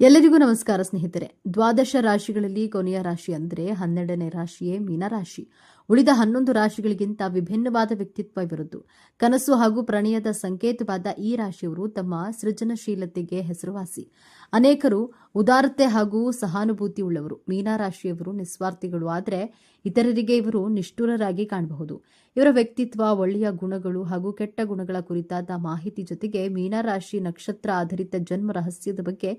ಎಲ್ಲರಿಗೂ ನಮಸ್ಕಾರ ಸ್ನೇಹಿತರೆ. ದ್ವಾದಶ ರಾಶಿಗಳಲ್ಲಿ ಕೊನೆಯ ರಾಶಿ ಅಂದರೆ ಹನ್ನೆರಡನೇ ರಾಶಿಯೇ ಮೀನರಾಶಿ ಉಳಿದ ಹನ್ನೊಂದು ರಾಶಿಗಳಿಗಿಂತ ವಿಭಿನ್ನವಾದ ವ್ಯಕ್ತಿತ್ವ ಇವರದ್ದು ಕನಸು ಹಾಗೂ ಪ್ರಣಯದ ಸಂಕೇತವಾದ ಈ ರಾಶಿಯವರು ತಮ್ಮ ಸೃಜನಶೀಲತೆಗೆ ಹೆಸರುವಾಸಿ. ಅನೇಕರು ಉದಾರತೆ ಹಾಗೂ ಸಹಾನುಭೂತಿ ಉಳ್ಳವರು. ಮೀನರಾಶಿಯವರು ನಿಸ್ವಾರ್ಥಿಗಳು, ಆದರೆ ಇತರರಿಗೆ ಇವರು ನಿಷ್ಠುರರಾಗಿ ಕಾಣಬಹುದು. ಇವರ ವ್ಯಕ್ತಿತ್ವ, ಒಳ್ಳೆಯ ಗುಣಗಳು ಹಾಗೂ ಕೆಟ್ಟ ಗುಣಗಳ ಕುರಿತಾದ ಮಾಹಿತಿ ಜೊತೆಗೆ ಮೀನರಾಶಿ ನಕ್ಷತ್ರ ಆಧಾರಿತ ಜನ್ಮ ರಹಸ್ಯದ ಬಗ್ಗೆ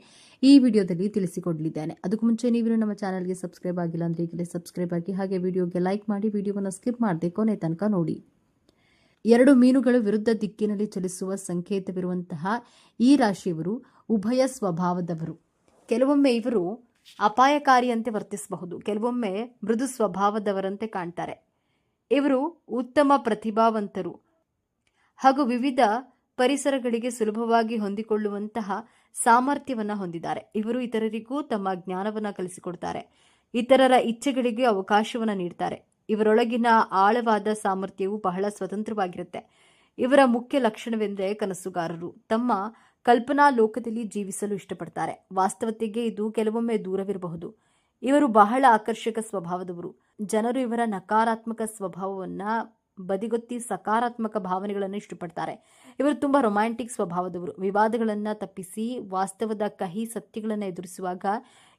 ಈ ವಿಡಿಯೋದಲ್ಲಿ ತಿಳಿಸಿಕೊಡಲಿದ್ದೇನೆ. ಅದಕ್ಕೂ ಮುಂಚೆ ನೀವು ನಮ್ಮ ಚಾನಲ್ಗೆ ಸಬ್ಸ್ಕ್ರೈಬ್ ಆಗಿಲ್ಲ ಅಂದ್ರೆ ಈಗಲೇ ಸಬ್ಸ್ಕ್ರೈಬ್ ಆಗಿ ಹಾಗೆ ವಿಡಿಯೋಗೆ ಲೈಕ್ ಮಾಡಿ, ವಿಡಿಯೋವನ್ನು ಸ್ಕಿಪ್ ಮಾಡದೆ ಕೊನೆ ತನಕ ನೋಡಿ. ಎರಡು ಮೀನುಗಳು ವಿರುದ್ಧ ದಿಕ್ಕಿನಲ್ಲಿ ಚಲಿಸುವ ಸಂಕೇತವಿರುವಂತಹ ಈ ರಾಶಿಯವರು ಉಭಯ ಸ್ವಭಾವದವರು. ಕೆಲವೊಮ್ಮೆ ಇವರು ಅಪಾಯಕಾರಿಯಂತೆ ವರ್ತಿಸಬಹುದು, ಕೆಲವೊಮ್ಮೆ ಮೃದು ಸ್ವಭಾವದವರಂತೆ ಕಾಣ್ತಾರೆ. ಇವರು ಉತ್ತಮ ಪ್ರತಿಭಾವಂತರು. ಹಾಗೂ ವಿವಿಧ ಪರಿಸರಗಳಿಗೆ ಸುಲಭವಾಗಿ ಹೊಂದಿಕೊಳ್ಳುವಂತಹ ಸಾಮರ್ಥ್ಯವನ್ನು ಹೊಂದಿದ್ದಾರೆ. ಇವರು ಇತರರಿಗೂ ತಮ್ಮ ಜ್ಞಾನವನ್ನು ಕಲಿಸಿಕೊಡ್ತಾರೆ. ಇತರರ ಇಚ್ಛೆಗಳಿಗೆ ಅವಕಾಶವನ್ನು ನೀಡ್ತಾರೆ. ಇವರೊಳಗಿನ ಆಳವಾದ ಸಾಮರ್ಥ್ಯವು ಬಹಳ ಸ್ವತಂತ್ರವಾಗಿರುತ್ತೆ. ಇವರ ಮುಖ್ಯ ಲಕ್ಷಣವೆಂದರೆ ಕನಸುಗಾರರು. ತಮ್ಮ ಕಲ್ಪನಾ ಲೋಕದಲ್ಲಿ ಜೀವಿಸಲು ಇಷ್ಟಪಡ್ತಾರೆ. ವಾಸ್ತವತೆಗೆ ಇದು ಕೆಲವೊಮ್ಮೆ ದೂರವಿರಬಹುದು. ಇವರು ಬಹಳ ಆಕರ್ಷಕ ಸ್ವಭಾವದವರು. ಜನರು ಇವರ ನಕಾರಾತ್ಮಕ ಸ್ವಭಾವವನ್ನ ಬದಿಗೊತ್ತಿ ಸಕಾರಾತ್ಮಕ ಭಾವನೆಗಳನ್ನು ಇಷ್ಟಪಡ್ತಾರೆ. ಇವರು ತುಂಬಾ ರೊಮ್ಯಾಂಟಿಕ್ ಸ್ವಭಾವದವರು. ವಿವಾದಗಳನ್ನು ತಪ್ಪಿಸಿ ವಾಸ್ತವದ ಕಹಿ ಸತ್ಯಗಳನ್ನು ಎದುರಿಸುವಾಗ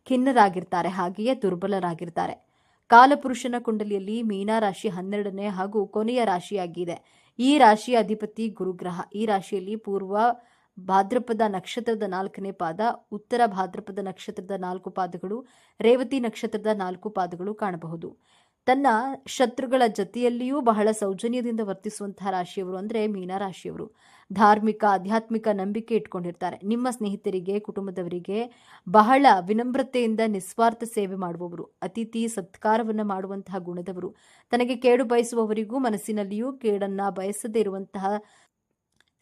ಖಿನ್ನರಾಗಿರ್ತಾರೆ, ಹಾಗೆಯೇ ದುರ್ಬಲರಾಗಿರ್ತಾರೆ. ಕಾಲಪುರುಷನ ಕುಂಡಲಿಯಲ್ಲಿ ಮೀನರಾಶಿ ಹನ್ನೆರಡನೇ ಹಾಗೂ ಕೊನೆಯ ರಾಶಿಯಾಗಿದೆ. ಈ ರಾಶಿಯ ಅಧಿಪತಿ ಗುರುಗ್ರಹ. ಈ ರಾಶಿಯಲ್ಲಿ ಪೂರ್ವ ಭಾದ್ರಪದ ನಕ್ಷತ್ರದ ನಾಲ್ಕನೇ ಪಾದ, ಉತ್ತರ ಭಾದ್ರಪದ ನಕ್ಷತ್ರದ ನಾಲ್ಕು ಪಾದಗಳು, ರೇವತಿ ನಕ್ಷತ್ರದ ನಾಲ್ಕು ಪಾದಗಳು ಕಾಣಬಹುದು. ತನ್ನ ಶತ್ರುಗಳ ಜತೆಯಲ್ಲಿಯೂ ಬಹಳ ಸೌಜನ್ಯದಿಂದ ವರ್ತಿಸುವಂತಹ ರಾಶಿಯವರು ಅಂದರೆ ಮೀನರಾಶಿಯವರು ಧಾರ್ಮಿಕ, ಆಧ್ಯಾತ್ಮಿಕ ನಂಬಿಕೆ ಇಟ್ಕೊಂಡಿರ್ತಾರೆ. ನಿಮ್ಮ ಸ್ನೇಹಿತರಿಗೆ, ಕುಟುಂಬದವರಿಗೆ ಬಹಳ ವಿನಮ್ರತೆಯಿಂದ ನಿಸ್ವಾರ್ಥ ಸೇವೆ ಮಾಡುವವರು, ಅತಿಥಿ ಸತ್ಕಾರವನ್ನು ಮಾಡುವಂತಹ ಗುಣದವರು. ತನಗೆ ಕೇಡು ಬಯಸುವವರಿಗೂ ಮನಸ್ಸಿನಲ್ಲಿಯೂ ಕೇಡನ್ನ ಬಯಸದೇ ಇರುವಂತಹ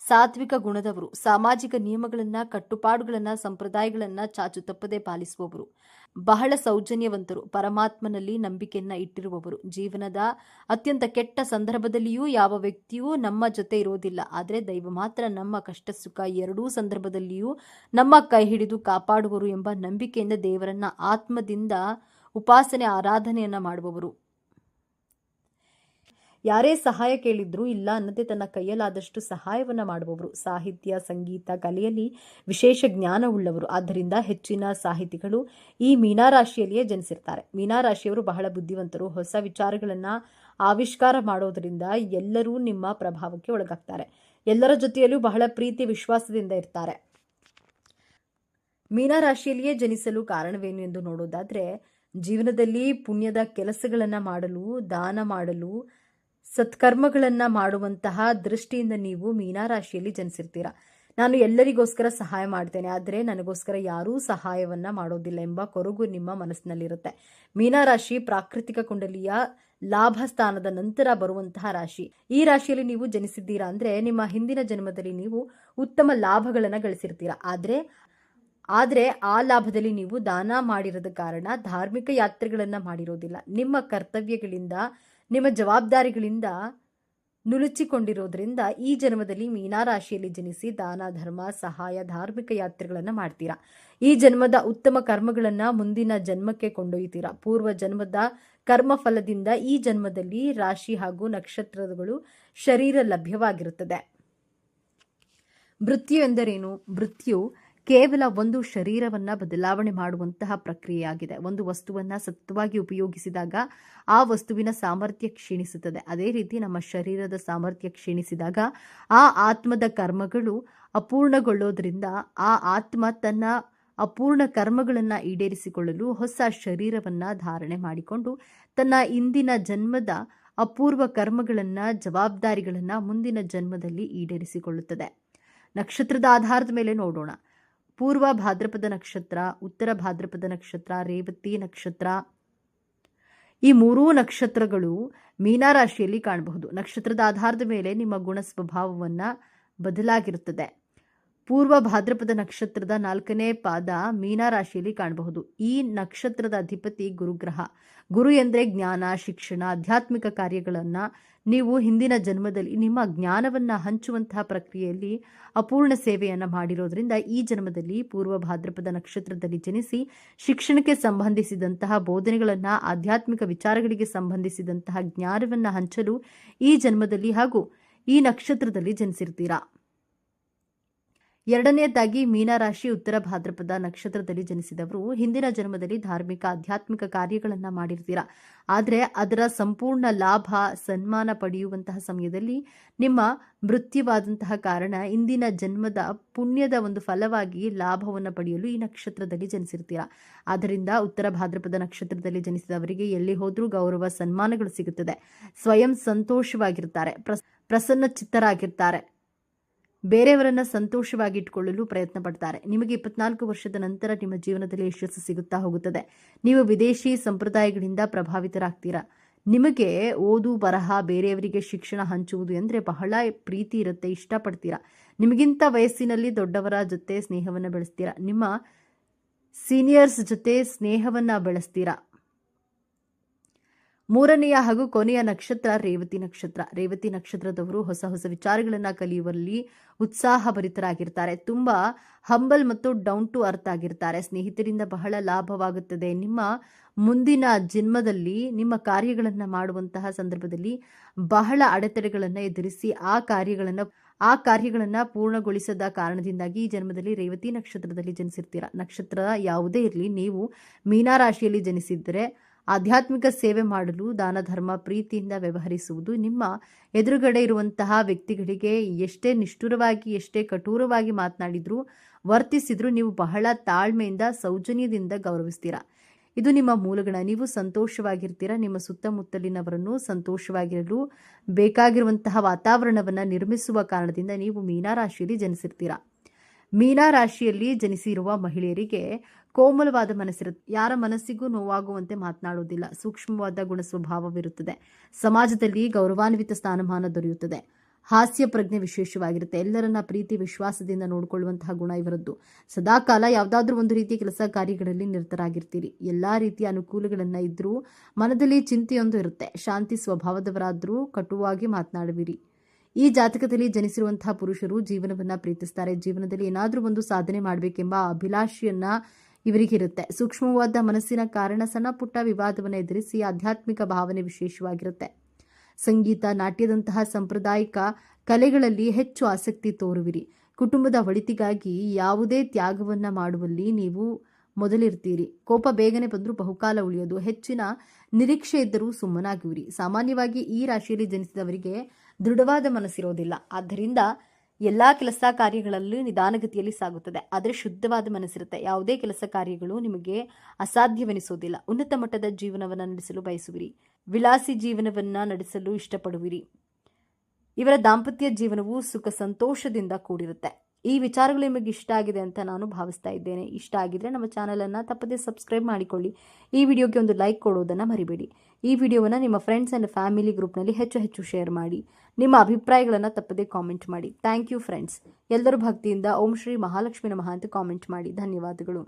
ಸಾತ್ವಿಕ ಗುಣದವರು, ಸಾಮಾಜಿಕ ನಿಯಮಗಳನ್ನ, ಕಟ್ಟುಪಾಡುಗಳನ್ನ, ಸಂಪ್ರದಾಯಗಳನ್ನ ಚಾಚು ತಪ್ಪದೆ ಪಾಲಿಸುವವರು. ಬಹಳ ಸೌಜನ್ಯವಂತರು, ಪರಮಾತ್ಮನಲ್ಲಿ ನಂಬಿಕೆಯನ್ನ ಇಟ್ಟಿರುವವರು. ಜೀವನದ ಅತ್ಯಂತ ಕೆಟ್ಟ ಸಂದರ್ಭದಲ್ಲಿಯೂ ಯಾವ ವ್ಯಕ್ತಿಯೂ ನಮ್ಮ ಜೊತೆ ಇರೋದಿಲ್ಲ. ಆದರೆ ದೈವ ಮಾತ್ರ ನಮ್ಮ ಕಷ್ಟ, ಸುಖ ಎರಡೂ ಸಂದರ್ಭದಲ್ಲಿಯೂ ನಮ್ಮ ಕೈ ಹಿಡಿದು ಕಾಪಾಡುವರು ಎಂಬ ನಂಬಿಕೆಯಿಂದ ದೇವರನ್ನ ಆತ್ಮದಿಂದ ಉಪಾಸನೆ, ಆರಾಧನೆಯನ್ನ ಮಾಡುವವರು. ಯಾರೇ ಸಹಾಯ ಕೇಳಿದ್ರೂ ಇಲ್ಲ ಅನ್ನದೇ ತನ್ನ ಕೈಯಲ್ಲಾದಷ್ಟು ಸಹಾಯವನ್ನ ಮಾಡುವವರು. ಸಾಹಿತ್ಯ, ಸಂಗೀತ, ಕಲೆಯಲ್ಲಿ ವಿಶೇಷ ಜ್ಞಾನವುಳ್ಳವರು. ಆದ್ದರಿಂದ ಹೆಚ್ಚಿನ ಸಾಹಿತಿಗಳು ಈ ಮೀನಾರಾಶಿಯಲ್ಲಿಯೇ ಜನಿಸಿರ್ತಾರೆ. ಮೀನಾರಾಶಿಯವರು ಬಹಳ ಬುದ್ಧಿವಂತರು. ಹೊಸ ವಿಚಾರಗಳನ್ನ ಆವಿಷ್ಕಾರ ಮಾಡೋದರಿಂದ ಎಲ್ಲರೂ ನಿಮ್ಮ ಪ್ರಭಾವಕ್ಕೆ ಒಳಗಾಗ್ತಾರೆ. ಎಲ್ಲರ ಜೊತೆಯಲ್ಲೂ ಬಹಳ ಪ್ರೀತಿ, ವಿಶ್ವಾಸದಿಂದ ಇರ್ತಾರೆ. ಮೀನರಾಶಿಯಲ್ಲಿಯೇ ಜನಿಸಲು ಕಾರಣವೇನು ಎಂದು ನೋಡೋದಾದ್ರೆ, ಜೀವನದಲ್ಲಿ ಪುಣ್ಯದ ಕೆಲಸಗಳನ್ನು ಮಾಡಲು, ದಾನ ಮಾಡಲು ಸತ್ಕರ್ಮಗಳನ್ನ ಮಾಡುವಂತಹ ದೃಷ್ಟಿಯಿಂದ ನೀವು ಮೀನಾರಾಶಿಯಲ್ಲಿ ಜನಿಸಿರ್ತೀರ? ನಾನು ಎಲ್ಲರಿಗೋಸ್ಕರ ಸಹಾಯ ಮಾಡ್ತೇನೆ, ಆದರೆ ನನಗೋಸ್ಕರ ಯಾರೂ ಸಹಾಯವನ್ನ ಮಾಡೋದಿಲ್ಲ ಎಂಬ ಕೊರಗು ನಿಮ್ಮ ಮನಸ್ಸಿನಲ್ಲಿರುತ್ತೆ. ಮೀನಾರಾಶಿ ಪ್ರಾಕೃತಿಕ ಕುಂಡಲಿಯ ಲಾಭ ಸ್ಥಾನದ ನಂತರ ಬರುವಂತಹ ರಾಶಿ. ಈ ರಾಶಿಯಲ್ಲಿ ನೀವು ಜನಿಸಿದ್ದೀರಾ ಅಂದ್ರೆ ನಿಮ್ಮ ಹಿಂದಿನ ಜನ್ಮದಲ್ಲಿ ನೀವು ಉತ್ತಮ ಲಾಭಗಳನ್ನು ಗಳಿಸಿರ್ತೀರಾ. ಆದರೆ ಆದರೆ ಆ ಲಾಭದಲ್ಲಿ ನೀವು ದಾನ ಮಾಡಿರದ ಕಾರಣ ಧಾರ್ಮಿಕ ಯಾತ್ರೆಗಳನ್ನು ಮಾಡಿರೋದಿಲ್ಲ. ನಿಮ್ಮ ಕರ್ತವ್ಯಗಳಿಂದ ನಿಮ್ಮ ಜವಾಬ್ದಾರಿಗಳಿಂದ ನುಲುಚಿಕೊಂಡಿರೋದ್ರಿಂದ ಈ ಜನ್ಮದಲ್ಲಿ ಮೀನಾರಾಶಿಯಲ್ಲಿ ಜನಿಸಿ ದಾನ, ಧರ್ಮ, ಸಹಾಯ, ಧಾರ್ಮಿಕ ಯಾತ್ರೆಗಳನ್ನು ಮಾಡ್ತೀರಾ? ಈ ಜನ್ಮದ ಉತ್ತಮ ಕರ್ಮಗಳನ್ನು ಮುಂದಿನ ಜನ್ಮಕ್ಕೆ ಕೊಂಡೊಯ್ತೀರಾ? ಪೂರ್ವ ಜನ್ಮದ ಕರ್ಮಫಲದಿಂದ ಈ ಜನ್ಮದಲ್ಲಿ ರಾಶಿ ಹಾಗೂ ನಕ್ಷತ್ರಗಳು ಶರೀರ ಲಭ್ಯವಾಗಿರುತ್ತದೆ. ಮೃತ್ಯು ಎಂದರೇನು? ಮೃತ್ಯು ಕೇವಲ ಒಂದು ಶರೀರವನ್ನ ಬದಲಾವಣೆ ಮಾಡುವಂತಹ ಪ್ರಕ್ರಿಯೆಯಾಗಿದೆ. ಒಂದು ವಸ್ತುವನ್ನ ಸತ್ವವಾಗಿ ಉಪಯೋಗಿಸಿದಾಗ ಆ ವಸ್ತುವಿನ ಸಾಮರ್ಥ್ಯ ಕ್ಷೀಣಿಸುತ್ತದೆ. ಅದೇ ರೀತಿ ನಮ್ಮ ಶರೀರದ ಸಾಮರ್ಥ್ಯ ಕ್ಷೀಣಿಸಿದಾಗ ಆ ಆತ್ಮದ ಕರ್ಮಗಳು ಅಪೂರ್ಣಗೊಳ್ಳೋದ್ರಿಂದ ಆ ಆತ್ಮ ತನ್ನ ಅಪೂರ್ಣ ಕರ್ಮಗಳನ್ನು ಈಡೇರಿಸಿಕೊಳ್ಳಲು ಹೊಸ ಶರೀರವನ್ನ ಧಾರಣೆ ಮಾಡಿಕೊಂಡು ತನ್ನ ಇಂದಿನ ಜನ್ಮದ ಅಪೂರ್ವ ಕರ್ಮಗಳನ್ನು, ಜವಾಬ್ದಾರಿಗಳನ್ನ ಮುಂದಿನ ಜನ್ಮದಲ್ಲಿ ಈಡೇರಿಸಿಕೊಳ್ಳುತ್ತದೆ. ನಕ್ಷತ್ರದ ಆಧಾರದ ಮೇಲೆ ನೋಡೋಣ. ಪೂರ್ವ ಭಾದ್ರಪದ ನಕ್ಷತ್ರ, ಉತ್ತರ ಭಾದ್ರಪದ ನಕ್ಷತ್ರ, ರೇವತಿ ನಕ್ಷತ್ರ. ಈ ಮೂರೂ ನಕ್ಷತ್ರಗಳು ಮೀನಾರಾಶಿಯಲ್ಲಿ ಕಾಣಬಹುದು. ನಕ್ಷತ್ರದ ಆಧಾರದ ಮೇಲೆ ನಿಮ್ಮ ಗುಣ ಸ್ವಭಾವವನ್ನ ಬದಲಾಗಿರುತ್ತದೆ. ಪೂರ್ವ ಭಾದ್ರಪದ ನಕ್ಷತ್ರದ ನಾಲ್ಕನೇ ಪಾದ ಮೀನಾರಾಶಿಯಲ್ಲಿ ಕಾಣಬಹುದು. ಈ ನಕ್ಷತ್ರದ ಅಧಿಪತಿ ಗುರುಗ್ರಹ. ಗುರು ಎಂದರೆ ಜ್ಞಾನ, ಶಿಕ್ಷಣ, ಆಧ್ಯಾತ್ಮಿಕ ಕಾರ್ಯಗಳನ್ನು ನೀವು ಹಿಂದಿನ ಜನ್ಮದಲ್ಲಿ ನಿಮ್ಮ ಜ್ಞಾನವನ್ನು ಹಂಚುವಂತಹ ಪ್ರಕ್ರಿಯೆಯಲ್ಲಿ ಅಪೂರ್ಣ ಸೇವೆಯನ್ನು ಮಾಡಿರೋದ್ರಿಂದ ಈ ಜನ್ಮದಲ್ಲಿ ಪೂರ್ವ ಭಾದ್ರಪದ ನಕ್ಷತ್ರದಲ್ಲಿ ಜನಿಸಿ ಶಿಕ್ಷಣಕ್ಕೆ ಸಂಬಂಧಿಸಿದಂತಹ ಬೋಧನೆಗಳನ್ನು, ಆಧ್ಯಾತ್ಮಿಕ ವಿಚಾರಗಳಿಗೆ ಸಂಬಂಧಿಸಿದಂತಹ ಜ್ಞಾನವನ್ನು ಹಂಚಲು ಈ ಜನ್ಮದಲ್ಲಿ ಹಾಗೂ ಈ ನಕ್ಷತ್ರದಲ್ಲಿ ಜನಿಸಿರ್ತೀರಾ? ಎರಡನೆಯದಾಗಿ ಮೀನರಾಶಿ ಉತ್ತರ ಭಾದ್ರಪದ ನಕ್ಷತ್ರದಲ್ಲಿ ಜನಿಸಿದವರು. ಹಿಂದಿನ ಜನ್ಮದಲ್ಲಿ ಧಾರ್ಮಿಕ, ಆಧ್ಯಾತ್ಮಿಕ ಕಾರ್ಯಗಳನ್ನು ಮಾಡಿರ್ತೀರಾ. ಆದರೆ ಅದರ ಸಂಪೂರ್ಣ ಲಾಭ, ಸನ್ಮಾನ ಪಡೆಯುವಂತಹ ಸಮಯದಲ್ಲಿ ನಿಮ್ಮ ಮೃತ್ಯುವಾದಂತಹ ಕಾರಣ ಇಂದಿನ ಜನ್ಮದ ಪುಣ್ಯದ ಒಂದು ಫಲವಾಗಿ ಲಾಭವನ್ನು ಪಡೆಯಲು ಈ ನಕ್ಷತ್ರದಲ್ಲಿ ಜನಿಸಿರ್ತೀರಾ. ಆದ್ದರಿಂದ ಉತ್ತರ ಭಾದ್ರಪದ ನಕ್ಷತ್ರದಲ್ಲಿ ಜನಿಸಿದವರಿಗೆ ಎಲ್ಲಿ ಹೋದರೂ ಗೌರವ, ಸನ್ಮಾನಗಳು ಸಿಗುತ್ತದೆ. ಸ್ವಯಂ ಸಂತೋಷವಾಗಿರ್ತಾರೆ. ಪ್ರಸ್- ಪ್ರಸನ್ನ ಚಿತ್ತರಾಗಿರ್ತಾರೆ ಬೇರೆಯವರನ್ನ ಸಂತೋಷವಾಗಿ ಇಟ್ಕೊಳ್ಳಲು ಪ್ರಯತ್ನ ಪಡ್ತಾರೆ. ನಿಮಗೆ ಇಪ್ಪತ್ನಾಲ್ಕು ವರ್ಷದ ನಂತರ ನಿಮ್ಮ ಜೀವನದಲ್ಲಿ ಯಶಸ್ಸು ಸಿಗುತ್ತಾ ಹೋಗುತ್ತದೆ. ನೀವು ವಿದೇಶಿ ಸಂಪ್ರದಾಯಗಳಿಂದ ಪ್ರಭಾವಿತರಾಗ್ತೀರಾ? ನಿಮಗೆ ಓದು, ಬರಹ, ಬೇರೆಯವರಿಗೆ ಶಿಕ್ಷಣ ಹಂಚುವುದು ಎಂದರೆ ಬಹಳ ಪ್ರೀತಿ ಇರುತ್ತೆ, ಇಷ್ಟಪಡ್ತೀರಾ? ನಿಮಗಿಂತ ವಯಸ್ಸಿನಲ್ಲಿ ದೊಡ್ಡವರ ಜೊತೆ ಸ್ನೇಹವನ್ನು ಬೆಳೆಸ್ತೀರಾ? ನಿಮ್ಮ ಸೀನಿಯರ್ಸ್ ಜೊತೆ ಸ್ನೇಹವನ್ನು ಬೆಳೆಸ್ತೀರಾ? ಮೂರನೆಯ ಹಾಗೂ ಕೊನೆಯ ನಕ್ಷತ್ರ, ರೇವತಿ ನಕ್ಷತ್ರ. ರೇವತಿ ನಕ್ಷತ್ರದವರು ಹೊಸ ಹೊಸ ವಿಚಾರಗಳನ್ನು ಕಲಿಯುವಲ್ಲಿ ಉತ್ಸಾಹಭರಿತರಾಗಿರ್ತಾರೆ. ತುಂಬ ಹಂಬಲ್ ಮತ್ತು ಡೌನ್ ಟು ಅರ್ತ್ ಆಗಿರ್ತಾರೆ. ಸ್ನೇಹಿತರಿಂದ ಬಹಳ ಲಾಭವಾಗುತ್ತದೆ. ನಿಮ್ಮ ಮುಂದಿನ ಜನ್ಮದಲ್ಲಿ ನಿಮ್ಮ ಕಾರ್ಯಗಳನ್ನು ಮಾಡುವಂತಹ ಸಂದರ್ಭದಲ್ಲಿ ಬಹಳ ಅಡೆತಡೆಗಳನ್ನು ಎದುರಿಸಿ ಆ ಕಾರ್ಯಗಳನ್ನು ಆ ಕಾರ್ಯಗಳನ್ನು ಪೂರ್ಣಗೊಳಿಸದ ಕಾರಣದಿಂದಾಗಿ ಈ ಜನ್ಮದಲ್ಲಿ ರೇವತಿ ನಕ್ಷತ್ರದಲ್ಲಿ ಜನಿಸಿರ್ತೀರ. ನಕ್ಷತ್ರ ಯಾವುದೇ ಇರಲಿ, ನೀವು ಮೀನಾರಾಶಿಯಲ್ಲಿ ಜನಿಸಿದ್ದರೆ ಆಧ್ಯಾತ್ಮಿಕ ಸೇವೆ ಮಾಡಲು ದಾನ ಧರ್ಮ ಪ್ರೀತಿಯಿಂದ ವ್ಯವಹರಿಸುವುದು ನಿಮ್ಮ ಎದುರುಗಡೆ ಇರುವಂತಹ ವ್ಯಕ್ತಿಗಳಿಗೆ ಎಷ್ಟೇ ನಿಷ್ಠುರವಾಗಿ, ಎಷ್ಟೇ ಕಠೋರವಾಗಿ ಮಾತನಾಡಿದರೂ ವರ್ತಿಸಿದ್ರೂ ನೀವು ಬಹಳ ತಾಳ್ಮೆಯಿಂದ, ಸೌಜನ್ಯದಿಂದ ಗೌರವಿಸ್ತೀರಾ. ಇದು ನಿಮ್ಮ ಮೂಲಗಳ. ನೀವು ಸಂತೋಷವಾಗಿರ್ತೀರಾ. ನಿಮ್ಮ ಸುತ್ತಮುತ್ತಲಿನವರನ್ನು ಸಂತೋಷವಾಗಿರಲು ಬೇಕಾಗಿರುವಂತಹ ವಾತಾವರಣವನ್ನು ನಿರ್ಮಿಸುವ ಕಾರಣದಿಂದ ನೀವು ಮೀನಾರಾಶಿಯಲ್ಲಿ ಜನಿಸಿರ್ತೀರಾ. ಮೀನಾರಾಶಿಯಲ್ಲಿ ಜನಿಸಿರುವ ಮಹಿಳೆಯರಿಗೆ ಕೋಮಲವಾದ ಮನಸ್ಸಿರುತ್ತೆ ಯಾರ ಮನಸ್ಸಿಗೂ ನೋವಾಗುವಂತೆ ಮಾತನಾಡುವುದಿಲ್ಲ. ಸೂಕ್ಷ್ಮವಾದ ಗುಣ ಸ್ವಭಾವವಿರುತ್ತದೆ ಸಮಾಜದಲ್ಲಿ ಗೌರವಾನ್ವಿತ ಸ್ಥಾನಮಾನ ದೊರೆಯುತ್ತದೆ. ಹಾಸ್ಯ ಪ್ರಜ್ಞೆ ವಿಶೇಷವಾಗಿರುತ್ತೆ. ಎಲ್ಲರನ್ನ ಪ್ರೀತಿ, ವಿಶ್ವಾಸದಿಂದ ನೋಡಿಕೊಳ್ಳುವಂತಹ ಗುಣ ಇವರದ್ದು. ಸದಾಕಾಲ ಯಾವುದಾದ್ರೂ ಒಂದು ರೀತಿಯ ಕೆಲಸ ಕಾರ್ಯಗಳಲ್ಲಿ ನಿರತರಾಗಿರ್ತೀರಿ. ಎಲ್ಲಾ ರೀತಿಯ ಅನುಕೂಲಗಳನ್ನ ಇದ್ರೂ ಮನದಲ್ಲಿ ಚಿಂತೆಯೊಂದು ಇರುತ್ತೆ. ಶಾಂತಿ ಸ್ವಭಾವದವರಾದರೂ ಕಟುವಾಗಿ ಮಾತನಾಡುವಿರಿ. ಈ ಜಾತಕದಲ್ಲಿ ಜನಿಸಿರುವಂತಹ ಪುರುಷರು ಜೀವನವನ್ನ ಪ್ರೀತಿಸ್ತಾರೆ. ಜೀವನದಲ್ಲಿ ಏನಾದರೂ ಒಂದು ಸಾಧನೆ ಮಾಡಬೇಕೆಂಬ ಅಭಿಲಾಷೆಯನ್ನ ಇವರಿಗಿರುತ್ತೆ ಸೂಕ್ಷ್ಮವಾದ ಮನಸ್ಸಿನ ಕಾರಣ ಸಣ್ಣ ಪುಟ್ಟ ವಿವಾದವನ್ನು ಎದುರಿಸಿ ಆಧ್ಯಾತ್ಮಿಕ ಭಾವನೆ ವಿಶೇಷವಾಗಿರುತ್ತೆ. ಸಂಗೀತ, ನಾಟ್ಯದಂತಹ ಸಾಂಪ್ರದಾಯಿಕ ಕಲೆಗಳಲ್ಲಿ ಹೆಚ್ಚು ಆಸಕ್ತಿ ತೋರುವಿರಿ. ಕುಟುಂಬದ ಒಳಿತಿಗಾಗಿ ಯಾವುದೇ ತ್ಯಾಗವನ್ನ ಮಾಡುವಲ್ಲಿ ನೀವು ಮೊದಲಿರ್ತೀರಿ. ಕೋಪ ಬೇಗನೆ ಬಂದರೂ ಬಹುಕಾಲ ಉಳಿಯೋದು. ಹೆಚ್ಚಿನ ನಿರೀಕ್ಷೆ ಇದ್ದರೂ ಸುಮ್ಮನಾಗುವಿರಿ. ಸಾಮಾನ್ಯವಾಗಿ ಈ ರಾಶಿಯಲ್ಲಿ ಜನಿಸಿದವರಿಗೆ ದೃಢವಾದ ಮನಸ್ಸಿರೋದಿಲ್ಲ. ಆದ್ದರಿಂದ ಎಲ್ಲ ಕೆಲಸ ಕಾರ್ಯಗಳಲ್ಲಿ ನಿಧಾನಗತಿಯಲ್ಲಿ ಸಾಗುತ್ತದೆ. ಆದರೆ ಶುದ್ಧವಾದ ಮನಸ್ಸಿರುತ್ತೆ. ಯಾವುದೇ ಕೆಲಸ ಕಾರ್ಯಗಳು ನಿಮಗೆ ಅಸಾಧ್ಯವೆನಿಸೋದಿಲ್ಲ. ಉನ್ನತ ಮಟ್ಟದ ಜೀವನವನ್ನು ನಡೆಸಲು ಬಯಸುವಿರಿ. ವಿಲಾಸಿ ಜೀವನವನ್ನು ನಡೆಸಲು ಇಷ್ಟಪಡುವಿರಿ. ಇವರ ದಾಂಪತ್ಯ ಜೀವನವು ಸುಖ ಸಂತೋಷದಿಂದ ಕೂಡಿರುತ್ತೆ. ಈ ವಿಚಾರಗಳು ನಿಮಗೆ ಇಷ್ಟ ಆಗಿದೆ ಅಂತ ನಾನು ಭಾವಿಸ್ತಾ ಇದ್ದೇನೆ. ಇಷ್ಟ ಆಗಿದ್ರೆ ನಮ್ಮ ಚಾನಲನ್ನು ತಪ್ಪದೇ ಸಬ್ಸ್ಕ್ರೈಬ್ ಮಾಡಿಕೊಳ್ಳಿ. ಈ ವಿಡಿಯೋಗೆ ಒಂದು ಲೈಕ್ ಕೊಡೋದನ್ನು ಮರಿಬೇಡಿ. ಈ ವಿಡಿಯೋವನ್ನು ನಿಮ್ಮ ಫ್ರೆಂಡ್ಸ್ ಆ್ಯಂಡ್ ಫ್ಯಾಮಿಲಿ ಗ್ರೂಪ್ನಲ್ಲಿ ಹೆಚ್ಚು ಹೆಚ್ಚು ಶೇರ್ ಮಾಡಿ. ನಿಮ್ಮ ಅಭಿಪ್ರಾಯಗಳನ್ನು ತಪ್ಪದೇ ಕಾಮೆಂಟ್ ಮಾಡಿ. ಥ್ಯಾಂಕ್ ಯು ಫ್ರೆಂಡ್ಸ್ ಎಲ್ಲರೂ ಭಕ್ತಿಯಿಂದ ಓಂ ಶ್ರೀ ಮಹಾಲಕ್ಷ್ಮಿ ನಮಃ ಅಂತ ಕಾಮೆಂಟ್ ಮಾಡಿ. ಧನ್ಯವಾದಗಳು.